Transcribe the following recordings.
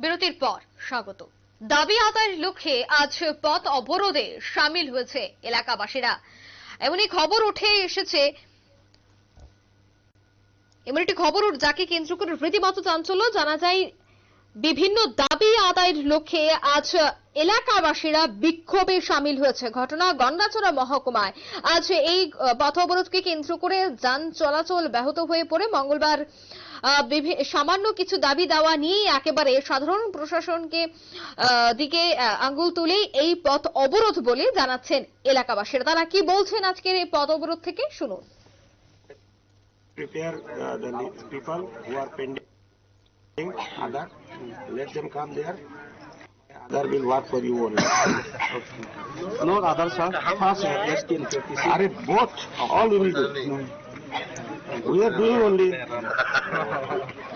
বিরতির পর স্বাগত। দাবি আদায়ের লক্ষ্যে আজ পথ অবরোধে সামিল হয়েছে এলাকাবাসীরা। এমনই খবর উঠে এসেছে এমন একটি খবর যাকে কেন্দ্র করে রীতিমতো চাঞ্চল্য। জানা যায় বিভিন্ন দাবি আদায়ের লক্ষ্যে আজ এলাকাবাসীরা বিক্ষোভে সামিল হয়েছে। ঘটনা গন্ডাচড়া মহকুমায়। আজ এই পথ অবরোধকে কেন্দ্র করে যান চলাচল ব্যাহত হয়ে পড়ে। মঙ্গলবার সামান্য কিছু দাবি দেওয়া নিয়েই একেবারে সাধারণ প্রশাসনকে দিকে আঙ্গুল তুলেই এই পথ অবরোধ বলে জানাচ্ছেন এলাকাবাসীরা। তারা কি বলছেন আজকের এই পথ অবরোধ থেকে? শুনুন। Prepare uh, the people who are pending other, let them come there. Other will work for you only. No other sir. First STL 56. Are both, all we will do. We are doing only,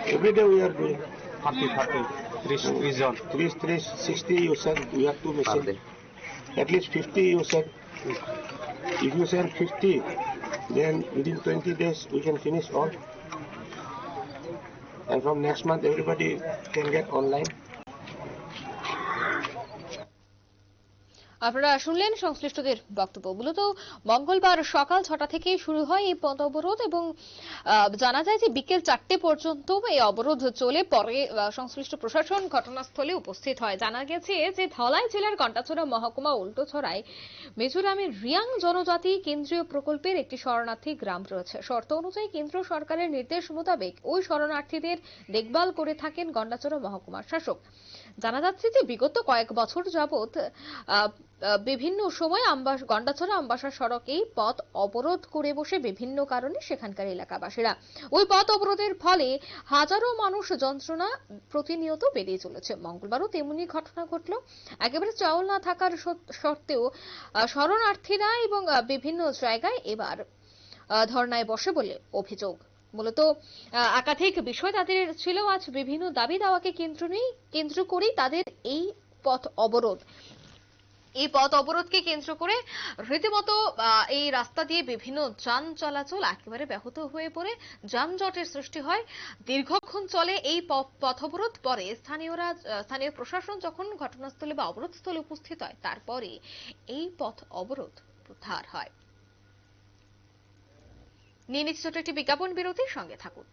every day we are doing. 30 30. Three hmm. three zone. Three, three, sixty you send, we have two machines. At least fifty you send. If you send fifty, then within twenty days we can finish all. And from next month, everybody can get online. আপনারা শুনলেন সংশ্লিষ্টদের বক্তব্য। মূলত মঙ্গলবার সকাল ছটা থেকে শুরু হয় এই পথ অবরোধ এবং জানা যায় যে বিকেল চারটে পর্যন্ত এই অবরোধ চলে। পরে সংশ্লিষ্ট প্রশাসন ঘটনাস্থলে উপস্থিত হয়। জানা গেছে যে ধলাই জেলার কণ্টাছড়া মহকুমা উল্টোছড়ায় মিজোরামের রিয়াং জনজাতি কেন্দ্রীয় প্রকল্পের একটি শরণার্থী গ্রাম রয়েছে। শর্ত অনুযায়ী কেন্দ্র সরকারের নির্দেশ মোতাবেক ওই শরণার্থীদের দেখভাল করে থাকেন গন্ডাচড়া মহকুমার শাসক। জানা যাচ্ছে যে বিগত কয়েক বছর আহ, বিভিন্ন সময় আম্বাস, গন্ডাছড়া আম্বাসা সড়কেই পথ অবরোধ করে বসে বিভিন্ন কারণে সেখানকার এলাকাবাসীরা। ওই পথ অবরোধের ফলে হাজারো মানুষ যন্ত্রণা প্রতিনিয়ত বেড়ে চলেছে। মঙ্গলবারও তেমনি ঘটনা ঘটল। একেবারে চাউল না থাকার সত্ত্বেও শরণার্থীরা এবং বিভিন্ন জায়গায় এবার ধর্নায় বসে বলে অভিযোগ। মূলত একাধিক বিষয় তাদের ছিল। আজ বিভিন্ন দাবি দাওয়াকে কেন্দ্র নেই, কেন্দ্র করেই তাদের এই পথ অবরোধ। এই পথ অবরোধকে কেন্দ্র করে রীতিমতো এই রাস্তা দিয়ে বিভিন্ন যান চলাচল একেবারে ব্যাহত হয়ে পড়ে। যানজটের সৃষ্টি হয়। দীর্ঘক্ষণ চলে এই পথ অবরোধ। পরে স্থানীয়রা স্থানীয় প্রশাসন যখন ঘটনাস্থলে বা অবরোধস্থলে উপস্থিত হয়, তারপরে এই পথ অবরোধ প্রত্যাহার হয়। নিয়ে নিচ্ছে ছোট্ট একটি বিজ্ঞাপন বিরতির সঙ্গে থাকুন।